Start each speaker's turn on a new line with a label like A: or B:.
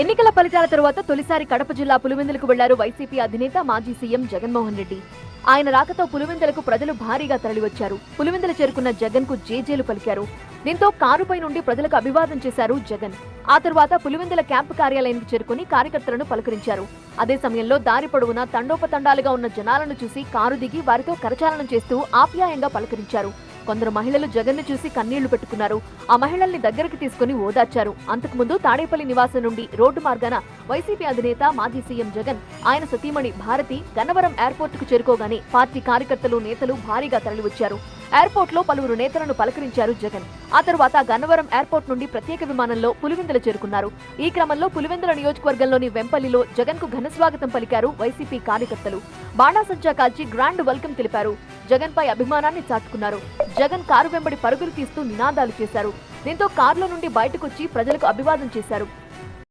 A: ఎన్నికల ఫలితాల తరువాత తొలిసారి కడప జిల్లా పులివెందులకు వెళ్ళారు వైసీపీ అధినేత మాజీ సీఎం జగన్మోహన్ రెడ్డి. ఆయన రాకతో పులివెందులకు ప్రజలు భారీగా తరలివచ్చారు. పులివెందులు చేరుకున్న జగన్కు జేజేలు పలికారు. దీంతో కారుపై నుండి ప్రజలకు అభివాదం చేశారు జగన్. ఆ తర్వాత పులివెందుల క్యాంపు కార్యాలయానికి చేరుకుని కార్యకర్తలను పలకరించారు. అదే సమయంలో దారి పొడవునా తండోపతండాలుగా ఉన్న జనాలను చూసి కారు దిగి వారితో కరచాలనం చేస్తూ ఆప్యాయంగా పలకరించారు. కొందరు మహిళలు జగన్ను చూసి కన్నీళ్ళు పెట్టుకున్నారు. ఆ మహిళల్ని దగ్గరికి తీసుకుని ఓదార్చారు. అంతకుముందు తాడేపల్లి నివాసం నుండి రోడ్డు మార్గాన వైసీపీ అధినేత మాజీ సీఎం జగన్ ఆయన సతీమణి భారతి గన్నవరం ఎయిర్పోర్ట్కు చేరుకోగానే పార్టీ కార్యకర్తలు నేతలు భారీగా తరలివచ్చారు. ఎయిర్పోర్ట్లో పలువురు నేతలను పలకరించారు జగన్. ఆ తర్వాత గన్నవరం ఎయిర్పోర్ట్ నుండి ప్రత్యేక విమానంలో పులివెందుల చేరుకున్నారు. ఈ క్రమంలో పులివెందుల నియోజకవర్గంలోని వెంపల్లిలో జగన్కు ఘనస్వాగతం పలికారు వైసీపీ కార్యకర్తలు. బాణాసంచా కాల్చి గ్రాండ్ వెల్కమ్ తెలిపారు. జగన్ పై అభిమానాన్ని చాటుకున్నారు. జగన్ కారు వెంబడి పరుగులు తీస్తూ నినాదాలు చేశారు. దీంతో కారులో నుండి బయటకొచ్చి ప్రజలకు అభివాదం చేశారు.